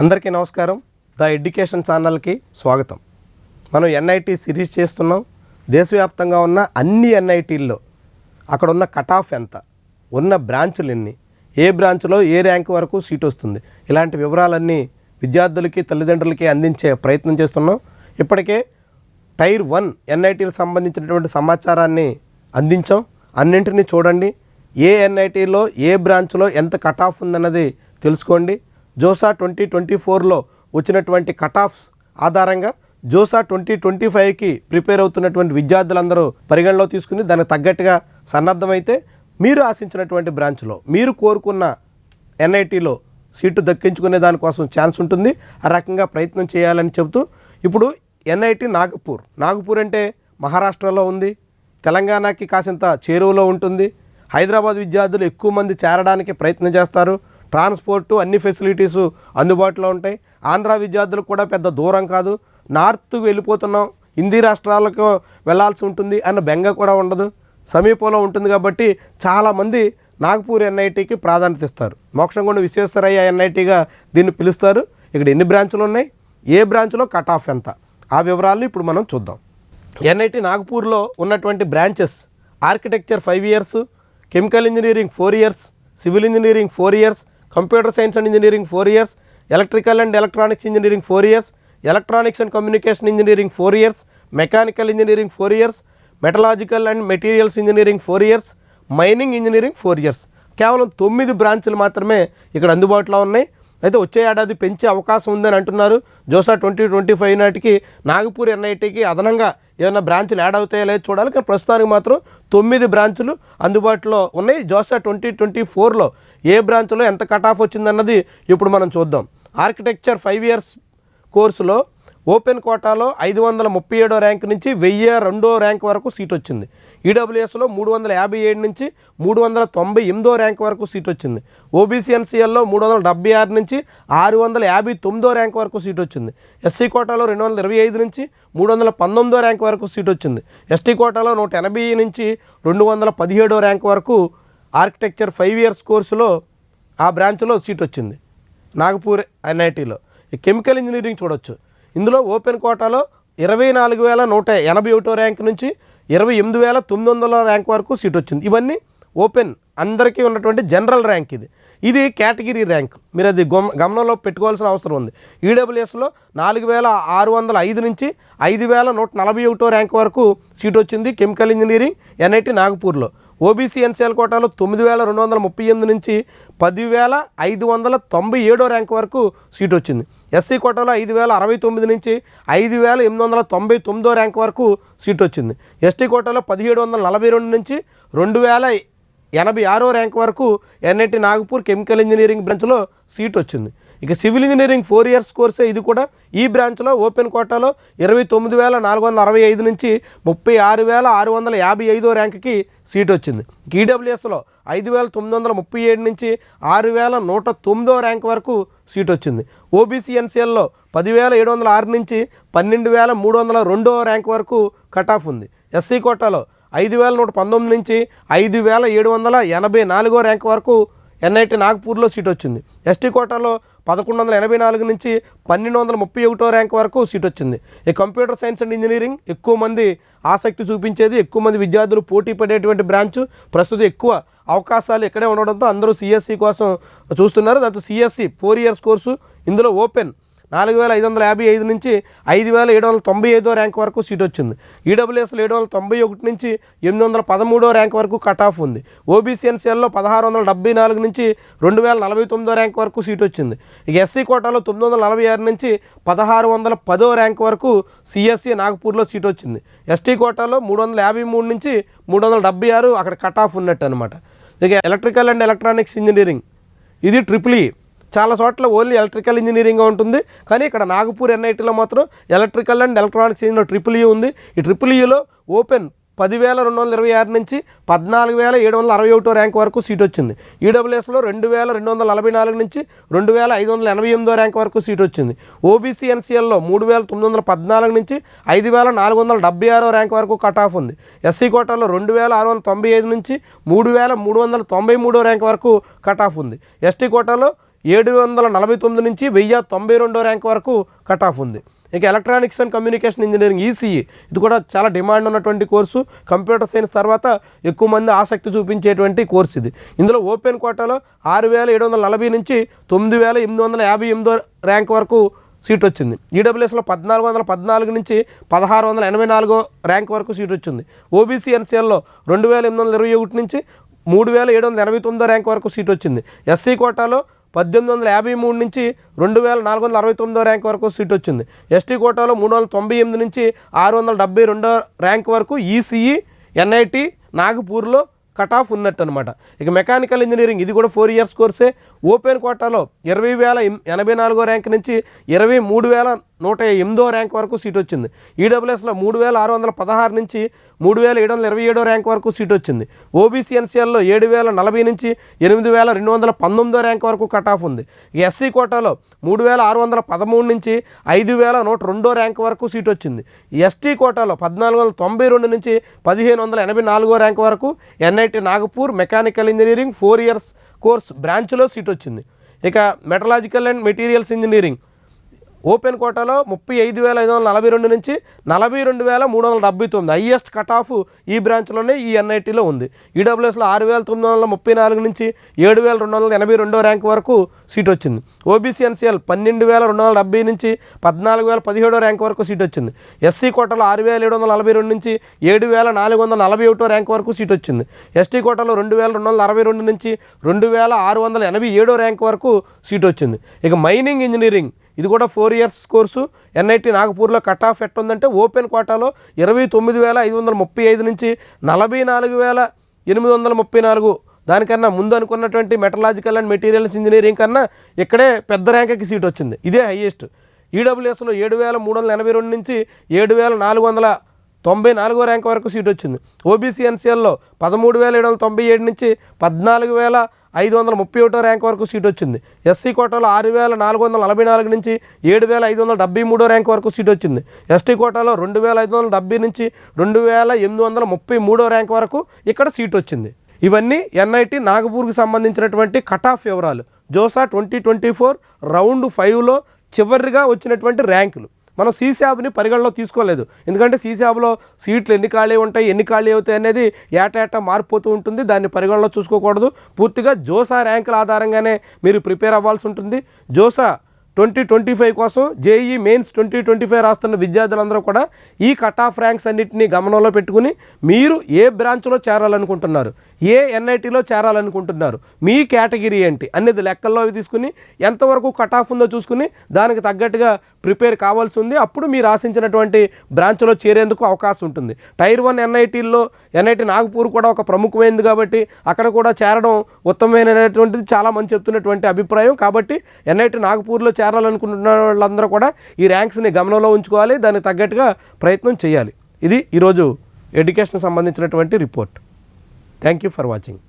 అందరికీ నమస్కారం. The education ఛానల్కి స్వాగతం. మనం ఎన్ఐటి సిరీస్ చేస్తున్నాం. దేశవ్యాప్తంగా ఉన్న అన్ని ఎన్ఐటీల్లో అక్కడ ఉన్న కట్ ఆఫ్ ఎంత? ఉన్న బ్రాంచులు ఎన్ని? ఏ బ్రాంచ్లో ఏ ర్యాంక్ వరకు సీట్ వస్తుంది? ఇలాంటి వివరాలన్నీ విద్యార్థులకి తల్లిదండ్రులకి అందించే ప్రయత్నం చేస్తున్నాం. ఇప్పటికే టైర్ వన్ ఎన్ఐటీలకు సంబంధించినటువంటి సమాచారాన్ని అందించాం. అన్నింటినీ చూడండి. ఏ ఎన్ఐటీలో ఏ బ్రాంచ్లో ఎంత కట్ ఆఫ్ ఉందన్నది తెలుసుకోండి. జోసా ట్వంటీ ట్వంటీ ఫోర్లో వచ్చినటువంటి కట్ ఆఫ్స్ ఆధారంగా జోసా ట్వంటీ ట్వంటీ ఫైవ్కి ప్రిపేర్ అవుతున్నటువంటి విద్యార్థులందరూ పరిగణలో తీసుకుని దానికి తగ్గట్టుగా సన్నద్ధమైతే మీరు ఆశించినటువంటి బ్రాంచ్లో మీరు కోరుకున్న ఎన్ఐటీలో సీటు దక్కించుకునే దానికోసం ఛాన్స్ ఉంటుంది. ఆ రకంగా ప్రయత్నం చేయాలని చెబుతూ ఇప్పుడు ఎన్ఐటి నాగపూర్. నాగపూర్ అంటే మహారాష్ట్రలో ఉంది. తెలంగాణకి కాసింత చేరువలో ఉంటుంది. హైదరాబాద్ విద్యార్థులు ఎక్కువ మంది చేరడానికి ప్రయత్నం చేస్తారు. ట్రాన్స్పోర్టు అన్ని ఫెసిలిటీసు అందుబాటులో ఉంటాయి. ఆంధ్ర విద్యార్థులకు కూడా పెద్ద దూరం కాదు. నార్త్కు వెళ్ళిపోతున్నాం. హిందీ రాష్ట్రాలకు వెళ్ళాల్సి ఉంటుంది అన్న బెంగ కూడా ఉండదు. సమీపంలో ఉంటుంది కాబట్టి చాలామంది నాగపూర్ ఎన్ఐటికి ప్రాధాన్యత ఇస్తారు. మోక్షంగొండ విశ్వేశ్వరయ్య ఎన్ఐటిగా దీన్ని పిలుస్తారు. ఇక్కడ ఎన్ని బ్రాంచులు ఉన్నాయి? ఏ బ్రాంచ్లో కట్ ఆఫ్ ఎంత? ఆ వివరాలను ఇప్పుడు మనం చూద్దాం. ఎన్ఐటి నాగపూర్లో ఉన్నటువంటి branches architecture five years chemical engineering four years civil engineering four years computer science and engineering four years electrical and electronics engineering four years electronics and communication engineering four years mechanical engineering four years metallurgical and materials engineering four years mining engineering four years. కేవలం తొమ్మిది బ్రాంచ్లు మాత్రమే ఇక్కడ అందుబాటులో ఉన్నాయి. అయితే వచ్చే ఏడాది పెంచే అవకాశం ఉందని అంటున్నారు. జోసా ట్వంటీ ట్వంటీ ఫైవ్ నాటికి నాగపూర్ ఎన్ఐటికి అదనంగా ఏమైనా బ్రాంచ్లు యాడ్ అవుతాయో లేదు చూడాలి. కానీ ప్రస్తుతానికి మాత్రం తొమ్మిది బ్రాంచులు అందుబాటులో ఉన్నాయి. జోసా ట్వంటీ ట్వంటీ ఫోర్లో ఏ బ్రాంచ్లో ఎంత కట్ ఆఫ్ వచ్చిందన్నది ఇప్పుడు మనం చూద్దాం. ఆర్కిటెక్చర్ ఫైవ్ ఇయర్స్ కోర్సులో ఓపెన్ కోటాలో ఐదు వందల ముప్పై ఏడో ర్యాంక్ నుంచి వెయ్యి రెండో ర్యాంక్ వరకు సీట్ వచ్చింది. ఈడబ్ల్యూఎస్లో మూడు వందల యాభై ఏడు నుంచి మూడు వందల తొంభై ఎనిమిదో ర్యాంక్ వరకు సీట్ వచ్చింది. ఓబీసీ ఎన్సీఎల్లో మూడు వందల డెబ్బై ఆరు నుంచి ఆరు వందల యాభై తొమ్మిదో ర్యాంక్ వరకు సీట్ వచ్చింది. ఎస్సీ కోటాలో రెండు వందల ఇరవై ఐదు నుంచి మూడు వందల పంతొమ్మిదో ర్యాంక్ వరకు సీట్ వచ్చింది. ఎస్టీ కోటాలో నూట ఎనభై నుంచి రెండు వందల పదిహేడో ర్యాంక్ వరకు ఆర్కిటెక్చర్ ఫైవ్ ఇయర్స్ కోర్సులో ఆ బ్రాంచ్లో సీట్ వచ్చింది. నాగపూర్ ఎన్ఐటీలో. ఈ కెమికల్ ఇంజనీరింగ్ చూడొచ్చు. ఇందులో ఓపెన్ కోటాలో ఇరవై నాలుగు వేల నూట ఎనభై ఒకటో ర్యాంక్ నుంచి ఇరవై ఎనిమిది వేల తొమ్మిది వందల ర్యాంక్ వరకు సీట్ వచ్చింది. ఇవన్నీ ఓపెన్ అందరికీ ఉన్నటువంటి జనరల్ ర్యాంక్ ఇది. ఇది కేటగిరీ ర్యాంక్. మీరు అది గమ గమనంలో పెట్టుకోవాల్సిన అవసరం ఉంది. ఈడబ్ల్యూఎస్లో నాలుగు వేల ఆరు వందల ఐదు నుంచి ఐదు వేల నూట నలభై ఒకటో ర్యాంక్ వరకు సీట్ వచ్చింది కెమికల్ ఇంజనీరింగ్ ఎన్ఐటి నాగపూర్లో. ఓబీసీ ఎన్సీఎల్ కోటాలో తొమ్మిది వేల రెండు వందల ముప్పై ఎనిమిది నుంచి పదివేల ఐదు వందల తొంభై ఏడో ర్యాంక్ వరకు సీట్ వచ్చింది. ఎస్సీ కోటాలో ఐదు వేల అరవై తొమ్మిది నుంచి ఐదు వేల ఎనిమిది వందల తొంభై తొమ్మిదో ర్యాంక్ వరకు సీట్ వచ్చింది. ఎస్టీ కోటాలో పదిహేడు వందల నలభై రెండు నుంచి రెండు వేల ఎనభై ఆరో ర్యాంక్ వరకు ఎన్ఐటి నాగపూర్ కెమికల్ ఇంజనీరింగ్ బ్రాంచ్లో సీట్ వచ్చింది. ఇక సివిల్ ఇంజనీరింగ్ ఫోర్ ఇయర్స్ కోర్సే ఇది కూడా ఈ బ్రాంచ్లో ఓపెన్ కోటాలో ఇరవై తొమ్మిది వేల నాలుగు వందల అరవై ఐదు నుంచి ముప్పై ఆరు వేల ఆరు వందల యాభై ఐదో ర్యాంక్కి సీట్ వచ్చింది. ఈడబ్ల్యూఎస్లో ఐదు వేల తొమ్మిది వందల ముప్పై ఏడు నుంచి ఆరు వేల నూట తొమ్మిదో ర్యాంక్ వరకు సీట్ వచ్చింది. ఓబీసీ ఎన్సీఎల్లో పదివేల ఏడు వందల ఆరు నుంచి పన్నెండు వేల మూడు వందల రెండో ర్యాంక్ వరకు కట్ ఆఫ్ ఉంది. ఎస్సీ కోటాలో ఐదు వేల నూట పంతొమ్మిది నుంచి ఐదు వేల ఏడు వందల ఎనభై నాలుగో ర్యాంక్ వరకు ఎన్ఐటి నాగపూర్లో సీట్ వచ్చింది. ఎస్టీ కోటాలో పదకొండు వందల ఎనభై నాలుగు నుంచి పన్నెండు వందల ముప్పై ఒకటో ర్యాంక్ వరకు సీట్ వచ్చింది. ఈ కంప్యూటర్ సైన్స్ అండ్ ఇంజనీరింగ్ ఎక్కువ మంది ఆసక్తి చూపించేది ఎక్కువ మంది విద్యార్థులు పోటీ పడేటువంటి బ్రాంచ్. ప్రస్తుతం ఎక్కువ అవకాశాలు ఇక్కడే ఉండడంతో అందరూ సిఎస్సి కోసం చూస్తున్నారు. దాంతో సిఎస్సి ఫోర్ ఇయర్స్ కోర్సు ఇందులో ఓపెన్. నాలుగు వేల ఐదు వందల యాభై ఐదు నుంచి ఐదు వేల ఏడు వందల తొంభై ఐదో ర్యాంక్ వరకు సీట్ వచ్చింది. ఈడబ్ల్యూఎస్లో ఏడు వందల తొంభై ఒకటి నుంచి ఎనిమిది వందల పదమూడో ర్యాంక్ వరకు కట్ ఆఫ్ ఉంది. ఓబీసీఎన్సీఎల్లో పదహారు వందల డెబ్బై నాలుగు నుంచి రెండు వేల నలభై తొమ్మిదో ర్యాంక్ వరకు సీట్ వచ్చింది. ఇక ఎస్సీ కోటాలో తొమ్మిది వందల నలభై ఆరు నుంచి పదహారు వందల పదో ర్యాంక్ వరకు సిఎస్సి నాగపూర్లో సీట్ వచ్చింది. ఎస్టీ కోటాలో మూడు వందల యాభై మూడు నుంచి మూడు వందల డెబ్బై ఆరు అక్కడ కట్ ఆఫ్ ఉన్నట్టు అనమాట ఇక ఎలక్ట్రికల్ అండ్ ఎలక్ట్రానిక్స్ ఇంజనీరింగ్. ఇది ట్రిపుల్ ఈ e. చాలా చోట్ల ఓన్లీ ఎలక్ట్రికల్ ఇంజనీరింగ్ ఉంటుంది. కానీ ఇక్కడ నాగపూర్ ఎన్ఐటీలో మాత్రం electrical and electronics engineer triple E ఉంది. ఈ ట్రిపుల్ ఈలో ఓపెన్ పదివేల రెండు వందల ఇరవై ఆరు నుంచి పద్నాలుగు వేల ఏడు వందల అరవై ఒకటో ర్యాంక్ వరకు సీట్ వచ్చింది. ఈడబ్ల్యూఎస్లో రెండు వేల రెండు వందల నలభై నాలుగు నుంచి రెండు వేల ఐదు వందల ఎనభై ఎనిమిదో ర్యాంక్ వరకు సీట్ వచ్చింది. ఓబీసీ ఎన్సీఎల్లో మూడు వేల తొమ్మిది వందల పద్నాలుగు నుంచి ఐదు వేల నాలుగు వందల డెబ్బై ఆరో ర్యాంక్ వరకు కట్ ఆఫ్ ఉంది. ఎస్సీ కోటాలో రెండు వేల ఆరు వందల తొంభై ఐదు నుంచి మూడు వేల మూడు వందల తొంభై మూడో ర్యాంక్ వరకు కట్ ఆఫ్ ఉంది. ఎస్టీ కోటాలో ఏడు వందల నలభై తొమ్మిది నుంచి వెయ్యి తొంభై రెండో ర్యాంక్ వరకు కట్ ఆఫ్ ఉంది. ఇక electronics and communication engineering ECE ఇది కూడా చాలా డిమాండ్ ఉన్నటువంటి కోర్సు. కంప్యూటర్ సైన్స్ తర్వాత ఎక్కువ మంది ఆసక్తి చూపించేటువంటి కోర్సు ఇది. ఇందులో ఓపెన్ కోటాలో ఆరు వేల ఏడు వందల నలభై నుంచి తొమ్మిది వేల ఎనిమిది వందల యాభై ఎనిమిదో ర్యాంక్ వరకు సీట్ వచ్చింది. ఈడబ్ల్యూఎస్లో పద్నాలుగు వందల పద్నాలుగు నుంచి పదహారు వందల ఎనభై నాలుగో ర్యాంక్ వరకు సీట్ వచ్చింది. ఓబీసీ ఎన్సీఎల్లో రెండు వేల ఎనిమిది వందల ఇరవై ఒకటి నుంచి మూడు వేల ఏడు వందల ఎనభై తొమ్మిదో ర్యాంక్ వరకు సీట్ వచ్చింది. ఎస్సీ కోటాలో పద్దెనిమిది వందల యాభై మూడు నుంచి రెండు వేల నాలుగు వందల అరవై తొమ్మిదో ర్యాంక్ వరకు సీట్ వచ్చింది. ఎస్టీ కోటాలో మూడు వందల తొంభై ఎనిమిది నుంచి ఆరు వందల డెబ్బై రెండో ర్యాంక్ వరకు ఈసీఈ ఎన్ఐటి నాగపూర్లో కట్ ఆఫ్ ఉన్నట్టు అనమాట ఇక మెకానికల్ ఇంజనీరింగ్ ఇది కూడా ఫోర్ ఇయర్స్ కోర్సే ఓపెన్ కోటాలో ఇరవై వేల ఎనభై నాలుగో ర్యాంక్ నుంచి ఇరవై మూడు వేల నూట ఎనిమిదో ర్యాంక్ వరకు సీట్ వచ్చింది. ఈడబ్ల్యూఎస్లో మూడు వేల ఆరు వందల పదహారు నుంచి మూడు వేల ఏడు వందల ఇరవై ఏడో ర్యాంక్ వరకు సీట్ వచ్చింది. ఓబీసీ ఎన్సీఎల్లో ఏడు వేల నలభై నుంచి ఎనిమిది వేల రెండు వందల పంతొమ్మిదో ర్యాంక్ వరకు కట్ ఆఫ్ ఉంది. ఎస్సీ కోటాలో మూడు వేల ఆరు వందల పదమూడు నుంచి ఐదు వేల నూట రెండో ర్యాంక్ వరకు సీట్ వచ్చింది. ఎస్టీ కోటాలో పద్నాలుగు వందల తొంభై రెండు నుంచి పదిహేను వందల ఎనభై నాలుగో ర్యాంక్ వరకు NIT Nagpur mechanical engineering four years course బ్రాంచ్లో సీట్ వచ్చింది. ఇక metallurgical and materials engineering open కోటాలో ముప్పై ఐదు వేల ఐదు వందల నలభై రెండు నుంచి నలభై రెండు వేల మూడు వందల డెబ్బై తొమ్మిది హయ్యెస్ట్ కట్ ఆఫ్ ఈ బ్రాంచ్లోనే ఈ ఎన్ఐటీలో ఉంది. ఈడబ్ల్యూఎస్లో ఆరు వేల తొమ్మిది వందల ముప్పై నాలుగు నుంచి ఏడు వేల రెండు వందల ఎనభై రెండో ర్యాంక్ వరకు సీట్ వచ్చింది. ఓబీసీ ఎన్సీఎల్ పన్నెండు వేల రెండు వందల డెబ్బై నుంచి పద్నాలుగు వేల పదిహేడో ర్యాంక్ వరకు సీట్ వచ్చింది. ఎస్సీ కోటాలో ఆరు వేల ఏడు వందల నలభై రెండు నుంచి ఏడు వేల నాలుగు వందల నలభై ఒకటో ర్యాంక్ వరకు సీట్ వచ్చింది. ఎస్టీ కోటాలో రెండు వేల రెండు వందల అరవై రెండు నుంచి రెండు వేల ఆరు వందల ఎనభై ఏడో ర్యాంక్ వరకు సీట్ వచ్చింది. ఇక మైనింగ్ ఇంజనీరింగ్ ఇది కూడా ఫోర్ ఇయర్స్ కోర్సు. ఎన్ఐటి నాగపూర్లో కట్ ఆఫ్ ఎట్ ఉందంటే ఓపెన్ కోటాలో ఇరవై తొమ్మిది వేల ఐదు వందల ముప్పై ఐదు నుంచి నలభై నాలుగు వేల ఎనిమిది వందల ముప్పై నాలుగు. దానికన్నా ముందు అనుకున్నటువంటి మెటలాజికల్ అండ్ మెటీరియల్స్ ఇంజనీరింగ్ కన్నా ఇక్కడే పెద్ద ర్యాంక్కి సీట్ వచ్చింది. ఇదే హైయెస్ట్ ఈడబ్ల్యూఎస్లో ఏడు వేల మూడు వందల ఎనభై రెండు నుంచి ఏడు వేల నాలుగు వందల తొంభై నాలుగో ర్యాంక్ వరకు సీట్ వచ్చింది. ఓబీసీ ఎన్సీఎల్లో పదమూడు వేల ఏడు వందల తొంభై ఏడు నుంచి పద్నాలుగు వేల ఐదు వందల ముప్పై ఒకటో ర్యాంక్ వరకు సీట్ వచ్చింది. ఎస్సీ కోటాలో ఆరు వేల నాలుగు వందల నలభై నాలుగు నుంచి ఏడు వేల ఐదు వందల డెబ్బై మూడో ర్యాంక్ వరకు సీట్ వచ్చింది. ఎస్టీ కోటాలో రెండు వేల ఐదు వందల డెబ్బై నుంచి రెండు వేల ఎనిమిది వందల ముప్పై మూడో ర్యాంక్ వరకు ఇక్కడ సీట్ వచ్చింది. ఇవన్నీ ఎన్ఐటి నాగపూర్కి సంబంధించినటువంటి కట్ ఆఫ్ వివరాలు. JoSAA twenty twenty four round ఫైవ్లో చివరిగా వచ్చినటువంటి ర్యాంకులు. మనం సీసాబ్ని పరిగణలో తీసుకోలేదు. ఎందుకంటే సీసాబ్లో సీట్లు ఎన్ని ఖాళీ ఉంటాయి ఎన్ని ఖాళీ అవుతాయి అనేది ఏటా మారిపోతూ ఉంటుంది. దాన్ని పరిగణలో చూసుకోకూడదు. పూర్తిగా జోసా ర్యాంకుల ఆధారంగానే మీరు ప్రిపేర్ అవ్వాల్సి ఉంటుంది. జోసా ట్వంటీ ట్వంటీ ఫైవ్ కోసం JEE mains twenty twenty five రాస్తున్న విద్యార్థులందరూ కూడా ఈ కట్ ఆఫ్ ర్యాంక్స్ అన్నింటినీ గమనంలో పెట్టుకుని మీరు ఏ బ్రాంచ్లో చేరాలనుకుంటున్నారు ఏ ఎన్ఐటీలో చేరాలనుకుంటున్నారు మీ కేటగిరీ ఏంటి అనేది లెక్కల్లో అవి తీసుకుని ఎంతవరకు కట్ ఆఫ్ ఉందో చూసుకుని దానికి తగ్గట్టుగా ప్రిపేర్ కావాల్సి ఉంది. అప్పుడు మీరు ఆశించినటువంటి బ్రాంచ్లో చేరేందుకు అవకాశం ఉంటుంది. టైర్ వన్ ఎన్ఐటీల్లో ఎన్ఐటి నాగపూర్ కూడా ఒక ప్రముఖమైనది కాబట్టి అక్కడ కూడా చేరడం ఉత్తమమైనటువంటిది చాలా మంది చెప్తున్నటువంటి అభిప్రాయం. కాబట్టి ఎన్ఐటీ నాగపూర్లో చేరాలనుకుంటున్న వాళ్ళందరూ కూడా ఈ ర్యాంక్స్ని గమనంలో ఉంచుకోవాలి దానికి తగ్గట్టుగా ప్రయత్నం చేయాలి. ఇది ఈరోజు ఎడ్యుకేషన్ సంబంధించినటువంటి report. Thank you for watching